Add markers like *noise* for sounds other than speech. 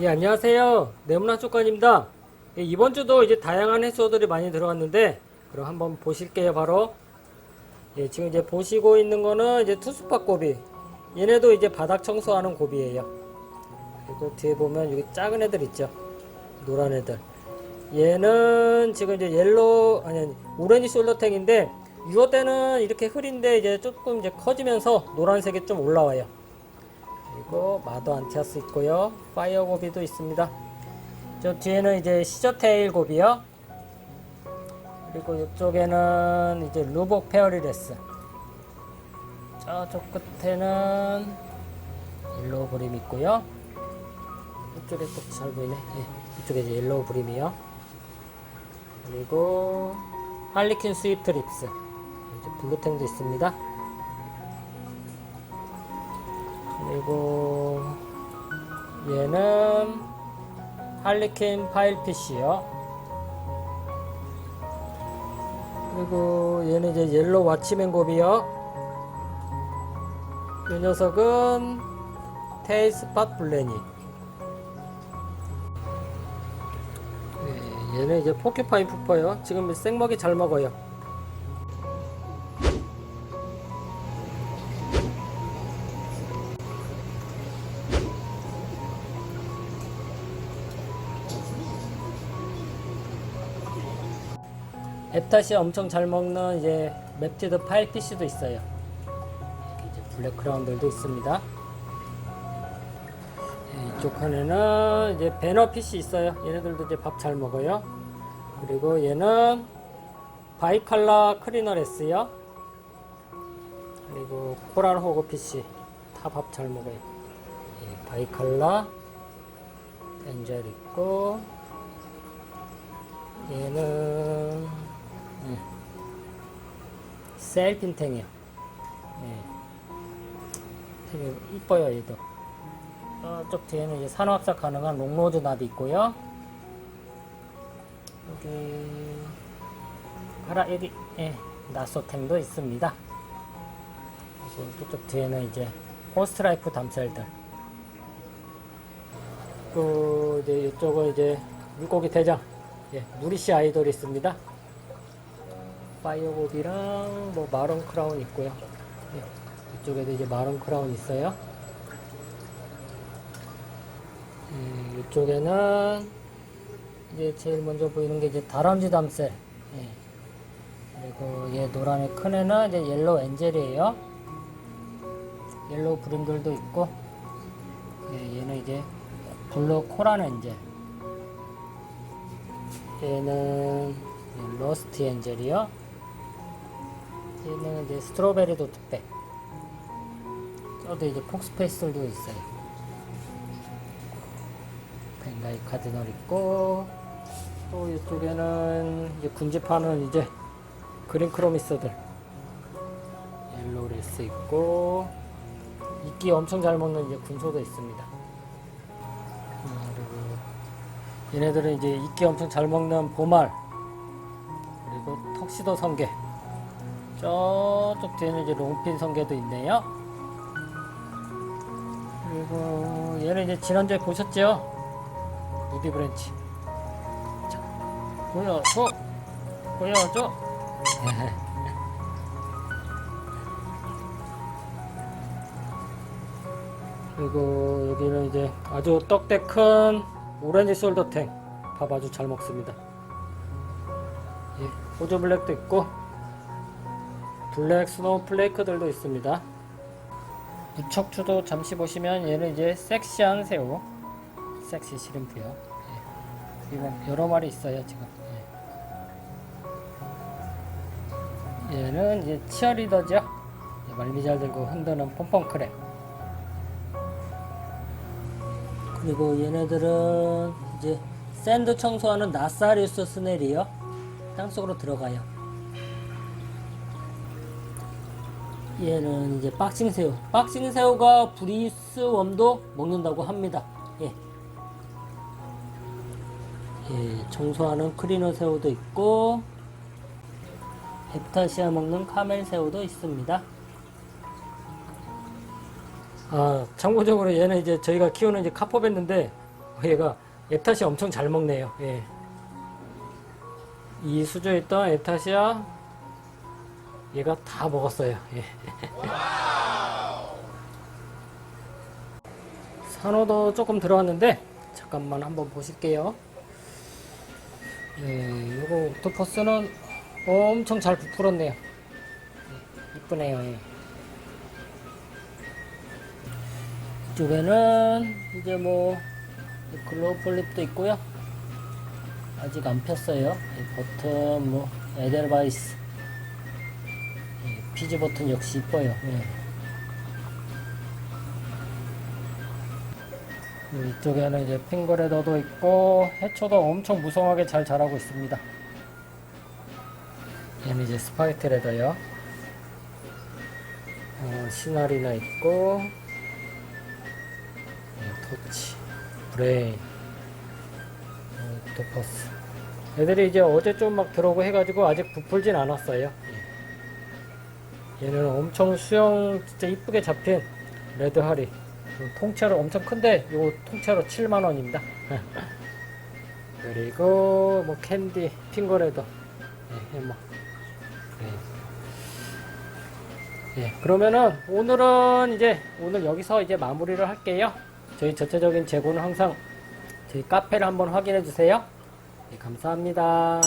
예, 안녕하세요. 네모난 쪽관입니다. 예, 이번 주도 이제 다양한 해소들이 많이 들어왔는데, 그럼 한번 보실게요, 바로. 예, 지금 이제 보시고 있는 거는 이제 투스파 고비. 얘네도 이제 바닥 청소하는 고비예요. 그리고 뒤에 보면 여기 작은 애들 있죠. 노란 애들. 얘는 지금 이제 옐로우, 아니, 아니, 오렌지 솔로탱인데, 6호 때는 이렇게 흐린데 이제 조금 이제 커지면서 노란색이 좀 올라와요. 그리고 마도 안티아스 있고요. 파이어 고비도 있습니다. 저 뒤에는 이제 시저테일 고비요. 그리고 이쪽에는 이제 루복 페어리레스. 저쪽 끝에는 옐로우 브림 있고요. 이쪽에 또잘 보이네. 예, 이쪽에 이제 옐로우 브림이요. 그리고 할리퀸 스위프트 립스. 블루탱도 있습니다. 그리고 얘는 할리퀸 파일 PC요. 그리고 얘는 이제 옐로우 와치맨 곱이요. 이 녀석은 테이스팟 블레니. 네, 얘는 이제 포큐파인 푸퍼요. 지금 생먹이 잘 먹어요. 앱탓이 엄청 잘 먹는 이제 맵티드 파일 PC도 있어요. 이제 블랙 크라운들도 있습니다. 예, 이쪽 칸에는 이제 배너 PC 있어요. 얘네들도 이제 밥 잘 먹어요. 그리고 얘는 바이칼라 크리너레스요. 그리고 코랄 호그 PC 다 밥 잘 먹어요. 예, 바이칼라 엔젤 있고 얘는 음. 셀핀탱이요. 예. 되게 이뻐요, 얘도. 저쪽 뒤에는 이제 산화합사 가능한 롱로드 납이 있고요. 여기, 하라, 여기, 예, 나소템도 있습니다. 저쪽 뒤에는 이제 포스트라이프 담셀들. 또 이제 이쪽은 이제 물고기 대장. 예, 누리씨 아이돌 있습니다. 파이어봅이랑 뭐 마론 크라운 있고요. 예, 이쪽에도 이제 마론 크라운 있어요. 음, 이쪽에는 이제 제일 먼저 보이는 게 이제 다람쥐 담셀. 예. 그리고 얘 노란의 큰 애는 이제 옐로우 엔젤이에요. 옐로우 브림들도 있고, 예, 얘는 이제 블루 코란 엔젤. 얘는 로스트 엔젤이요. 얘는 이제 스트로베리 도트백. 저도 이제 폭스페이스들도 있어요. 벤가이 카드널 있고 또 이쪽에는 이제 군집하는 이제 그린 크로미스들 옐로레스 있고 이끼 엄청 잘 먹는 이제 군소도 있습니다. 음, 그리고 얘네들은 이제 이끼 엄청 잘 먹는 보말 그리고 턱시도 성게 저쪽 뒤에는 이제 롱핀 성게도 있네요. 그리고 얘는 이제 지난주에 보셨죠? 누비 브랜치. 자 보여줘. 보여줘. *laughs* 그리고 여기는 이제 아주 떡대 큰 오렌지 솔더탱. 밥 아주 잘 먹습니다. 예, 호주 블랙도 있고 블랙 스노우 플레이크들도 있습니다. 무척추도 잠시 보시면 얘는 이제 섹시한 새우. 섹시 시림프요. 예. 그리고 여러 마리 있어요 지금. 예. 얘는 이제 치어리더죠? 예, 말미 잘 들고 흔드는 pompom 크랩 그리고 얘네들은 이제 샌드 청소하는 나사리우스 스넬이요. 땅속으로 들어가요 얘는 이제 박싱 새우. 박싱 새우가 브리스 웜도 먹는다고 합니다. 예. 예, 청소하는 크리너 새우도 있고, 헵타시아 먹는 카멜 새우도 있습니다. 아, 참고적으로 얘는 이제 저희가 키우는 이제 카포베인데 얘가 에탓이 엄청 잘 먹네요. 예. 이 수조에 있던 에타시아 얘가 다 먹었어요. 예. 산호도 조금 들어왔는데 잠깐만 한번 보실게요. 예, 요거 옥토퍼스는 엄청 잘 부풀었네요. 예, 이쁘네요. 예. 이쪽에는 이제 뭐 글로우 폴립도 있고요. 아직 안 폈어요. 이 버튼 뭐 에델바이스 이 피지 버튼 역시 이뻐요. 예. 이쪽에는 이제 핑거레더도 있고 해초도 엄청 무성하게 잘 자라고 있습니다. 얘는 이제 스파이트 레더요. 어, 시나리나 있고 네, 토치, 브레인, 어, 오토퍼스. 애들이 이제 어제 좀 막 들어오고 해가지고 아직 부풀진 않았어요. 예. 얘는 엄청 수영 진짜 이쁘게 잡힌 레드 하리. 통째로 엄청 큰데 이거 통째로 7만 원입니다. *laughs* 그리고 뭐 캔디, 핑거레더, 예, 해머. 예. 예, 그러면은 오늘은 이제 오늘 여기서 이제 마무리를 할게요. 저희 전체적인 재고는 항상 저희 카페를 한번 확인해 주세요. 예, 감사합니다.